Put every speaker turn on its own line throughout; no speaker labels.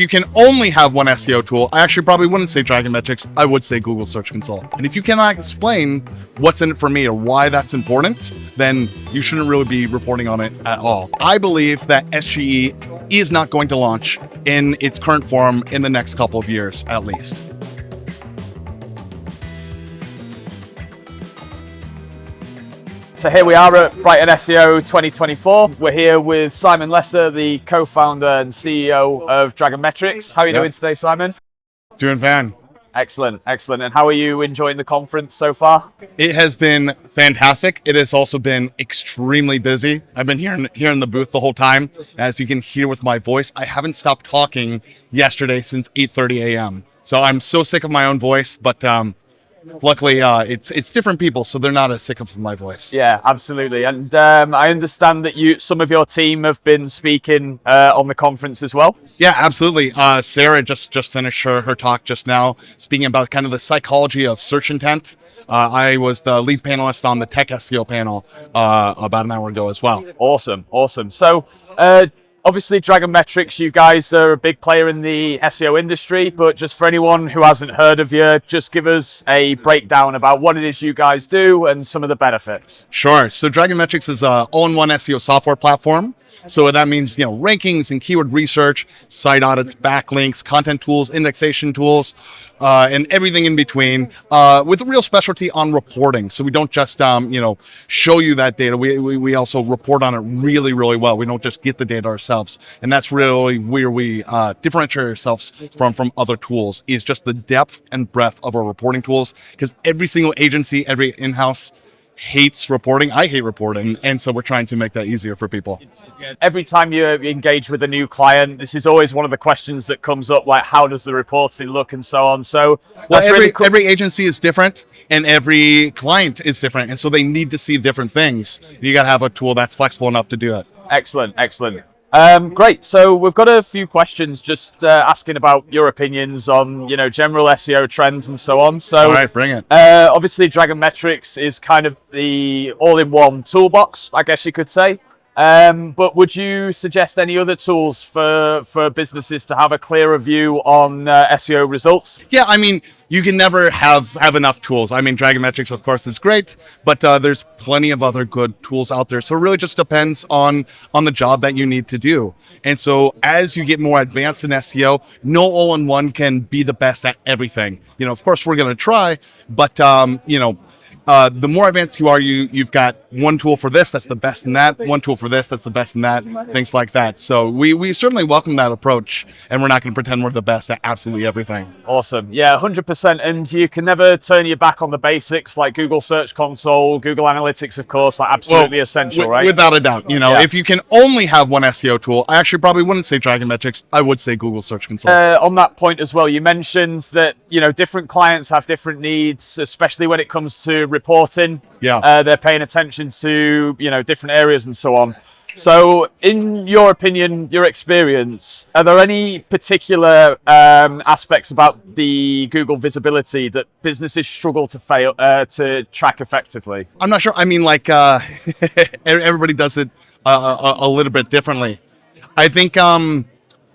you can only have one SEO tool, I actually probably wouldn't say Dragonmetrics. I would say Google Search Console. And if you cannot explain what's in it for me or why that's important, then you shouldn't really be reporting on it at all. I believe that SGE is not going to launch in its current form in the next couple of years, at least.
So here we are at Brighton SEO 2024. We're here with Simon Lesser, the co-founder and CEO of Dragonmetrics. How are you
Yeah.
doing today, Simon?
Doing fine.
Excellent, excellent. And how are you enjoying the conference so far?
It has been fantastic. It has also been extremely busy. I've been here in, here in the booth the whole time. As you can hear with my voice, I haven't stopped talking yesterday since 8:30 a.m. So I'm so sick of my own voice, but um, luckily uh, it's it's different people, so they're not as sick of my voice.
Yeah, absolutely. And um, I understand that you, some of your team have been speaking uh, on the conference as well.
Yeah, absolutely. Uh, Sarah just just finished her, her talk just now, speaking about kind of the psychology of search intent. Uh, I was the lead panelist on the Tech SEO panel uh, about an hour ago as well.
Awesome, awesome. So, uh, Dragon Metrics, you guys are a big player in the SEO industry, but just for anyone who hasn't heard of you, just give us a breakdown about what it is you guys do and some of the benefits.
Sure. So Dragon Metrics is a all-in-one SEO software platform. So that means you know rankings and keyword research, site audits, backlinks, content tools, indexation tools, uh, and everything in between. Uh, with a real specialty on reporting. So we don't just um, you know show you that data. We, we we also report on it really really well. We don't just get the data ourselves, and that's really where we uh, differentiate ourselves from from other tools. Is just the depth and breadth of our reporting tools. Because every single agency, every in-house hates reporting. I hate reporting, and so we're trying to make that easier for people.
Every time you engage with a new client, this is always one of the questions that comes up, like how does the reporting look and so on. So
Well, every
really cool.
every agency is different, and every client is different, and so they need to see different things. You got to have a tool that's flexible enough to do it.
Excellent, excellent. Um, great. So we've got a few questions just uh, asking about your opinions on, you know, general SEO trends and so on. So,
All right, bring it.
uh, obviously, Dragon Metrics is kind of the all-in-one toolbox, I guess you could say. Um, but would you suggest any other tools for for businesses to have a clearer view on uh, SEO results?
Yeah, I mean, you can never have have enough tools. I mean, Dragonmetrics, of course, is great, but uh, there's plenty of other good tools out there. So it really just depends on on the job that you need to do. And so as you get more advanced in SEO, no all-in-one can be the best at everything. You know, of course, we're going to try, but um, you know. Uh, the more advanced you are, you you've got one tool for this that's the best in that, one tool for this that's the best in that, things like that. So we we certainly welcome that approach, and we're not going to pretend we're the best at absolutely everything.
Awesome. Yeah, 100%. And you can never turn your back on the basics like Google Search Console, Google Analytics, of course, like absolutely essential,
wi-
right?
Without a doubt. You know,
Yeah.
if you can only have one SEO tool, I actually probably wouldn't say Dragon Metrics. I would say Google Search Console.
uh, on that point as well, you mentioned that you know different clients have different needs, especially when it comes to reporting.
Yeah.
uh, they're paying attention to you know different areas and so on. So, in your opinion, your experience, are there any particular um, aspects about the Google visibility that businesses struggle to fail uh, to track effectively?
I'm not sure. I mean, like uh, everybody does it uh, a, a little bit differently. I think um,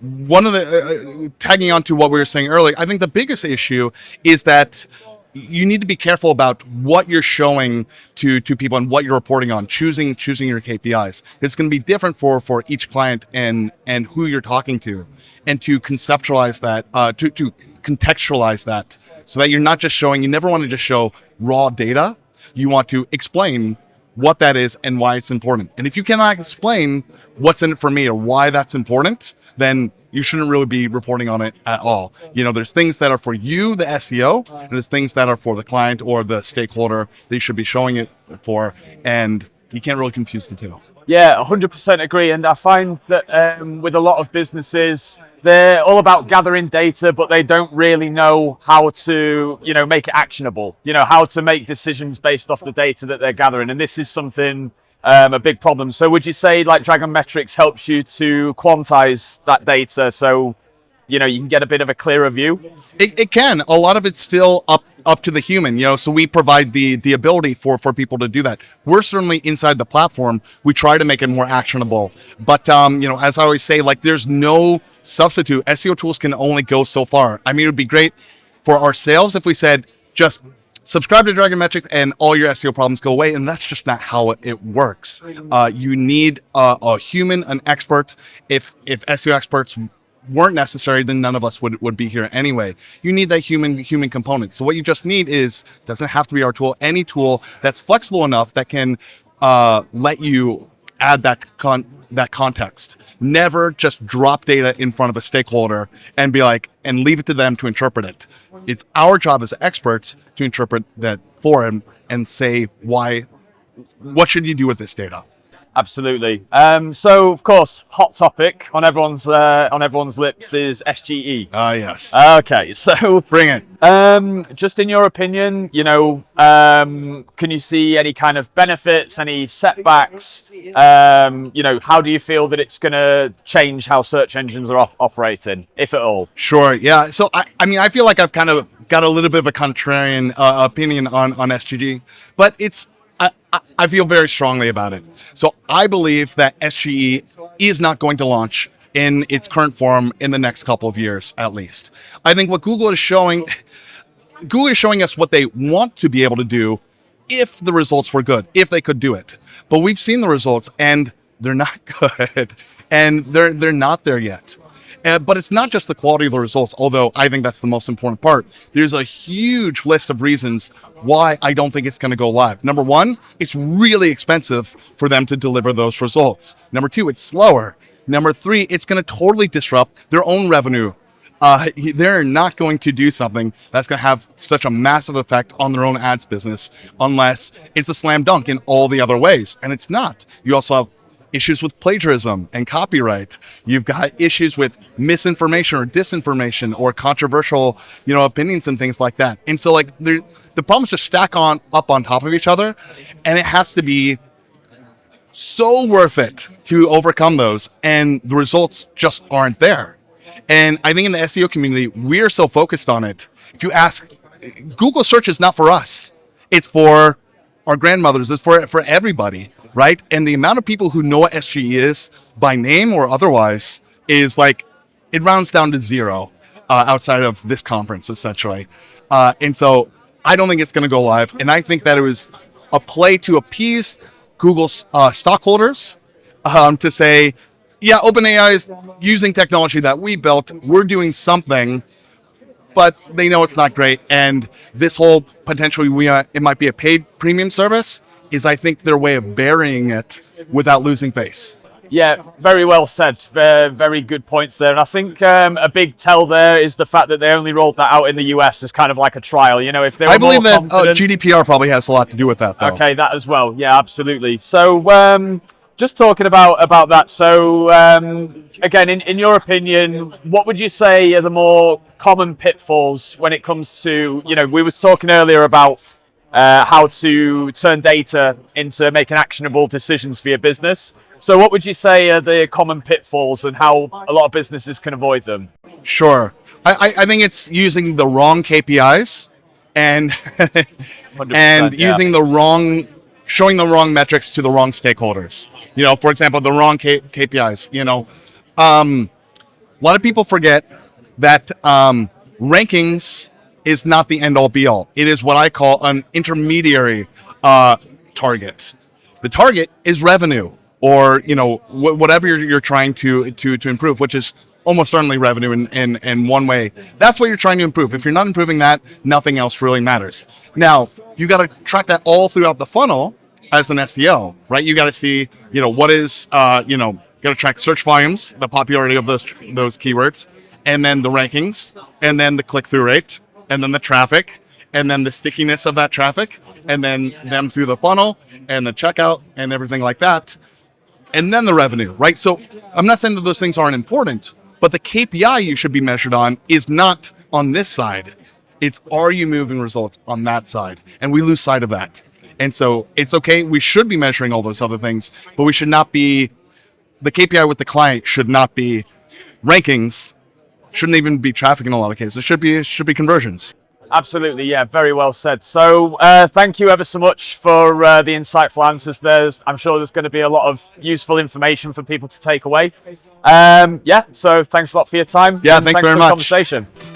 one of the uh, tagging on to what we were saying earlier. I think the biggest issue is that you need to be careful about what you're showing to to people and what you're reporting on. Choosing choosing your KPIs. It's going to be different for for each client and and who you're talking to, and to conceptualize that uh, to to contextualize that so that you're not just showing. You never want to just show raw data. You want to explain what that is and why it's important. And if you cannot explain what's in it for me or why that's important, then you shouldn't really be reporting on it at all. You know, there's things that are for you, the SEO, and there's things that are for the client or the stakeholder that you should be showing it for. And you can't really confuse the two.
Yeah, 100% agree. And I find that um, with a lot of businesses, they're all about gathering data, but they don't really know how to, you know, make it actionable. You know, how to make decisions based off the data that they're gathering. And this is something um, a big problem. So, would you say like Dragon Metrics helps you to quantize that data? So, you know you can get a bit of a clearer view.
It, it can. A lot of it's still up up to the human, you know. So we provide the the ability for for people to do that. We're certainly inside the platform. We try to make it more actionable. But um, you know, as I always say, like there's no substitute. SEO tools can only go so far. I mean, it would be great for our sales if we said just subscribe to Dragon Metrics and all your SEO problems go away. And that's just not how it, it works. Uh, you need a, a human, an expert. If if SEO experts weren't necessary, then none of us would, would be here anyway. You need that human human component. So what you just need is doesn't have to be our tool, any tool that's flexible enough that can uh, let you add that con that context. Never just drop data in front of a stakeholder and be like and leave it to them to interpret it. It's our job as experts to interpret that for him and say why what should you do with this data.
Absolutely. Um, so, of course, hot topic on everyone's uh, on everyone's lips is SGE.
Ah yes.
Okay, so
Bring it.
um, just in your opinion, you know, um, can you see any kind of benefits, any setbacks? Um, you know, how do you feel that it's going to change how search engines are op- operating, if at all?
Sure. Yeah. So I, I mean, I feel like I've kind of got a little bit of a contrarian uh, opinion on on SGG, but it's I, I- feel very strongly about it. So I believe that SGE is not going to launch in its current form in the next couple of years, at least. I think what Google is showing, Google is showing us what they want to be able to do if the results were good, if they could do it. But we've seen the results and they're not good. And they're they're not there yet. Uh, but it's not just the quality of the results, although I think that's the most important part. There's a huge list of reasons why I don't think it's going to go live. Number one, it's really expensive for them to deliver those results. Number two, it's slower. Number three, it's going to totally disrupt their own revenue uh, they're not going to do something that's going to have such a massive effect on their own ads business unless it's a slam dunk in all the other ways. And it's not. You also have issues with plagiarism and copyright. You've got issues with misinformation or disinformation or controversial, you know, opinions and things like that. And so like there, the problems just stack on up on top of each other and it has to be so worth it to overcome those and the results just aren't there. And I think in the SEO community, we're so focused on it. If you ask, Google search is not for us. It's for our grandmothers. It's for for everybody, right? And the amount of people who know what SGE is by name or otherwise is like it rounds down to zero uh, outside of this conference, essentially. Uh, and so I don't think it's going to go live. And I think that it was a play to appease Google's uh, stockholders um, to say, yeah, OpenAI is using technology that we built. We're doing something, but they know it's not great. And this whole potentially we uh, it might be a paid premium service is I think their way of burying it without losing face.
Yeah, very well said. Very, very good points there. And I think um, a big tell there is the fact that they only rolled that out in the US as kind of like a trial. You know, if they were
I believe that uh, GDPR probably has a lot to do with that, though.
Okay, that as well. Yeah, absolutely. So, um, just talking about about that. So, um, again, in, in your opinion, what would you say are the more common pitfalls when it comes to you know we were talking earlier about uh, how to turn data into making actionable decisions for your business. So, what would you say are the common pitfalls and how a lot of businesses can avoid them?
Sure. I, I, think it's using the wrong KPIs and and
yeah.
using the wrong showing the wrong metrics to the wrong stakeholders. You know, for example, the wrong K- KPIs. You know, um, a lot of people forget that um, rankings is not the end all be all. It is what I call an intermediary uh, target. The target is revenue, or you know, wh- whatever you're, you're trying to to to improve, which is almost certainly revenue in, in in one way. That's what you're trying to improve. If you're not improving that, nothing else really matters. Now you got to track that all throughout the funnel as an SEO, right? You got to see, you know, what is, uh, you know, got to track search volumes, the popularity of those those keywords, and then the rankings, and then the click through rate, and then the traffic, and then the stickiness of that traffic, and then them through the funnel, and the checkout, and everything like that, and then the revenue, right? So I'm not saying that those things aren't important, but the KPI you should be measured on is not on this side. It's are you moving results on that side? And we lose sight of that. And so it's okay. We should be measuring all those other things, but we should not be, the KPI with the client should not be rankings shouldn't even be traffic in a lot of cases. It should be should be conversions.
Absolutely, yeah, very well said. So, uh, thank you ever so much for uh, the insightful answers. There's, I'm sure there's going to be a lot of useful information for people to take away. Um, yeah, so thanks a lot for your time.
Yeah, thanks
thanks
very
for
much.
the conversation.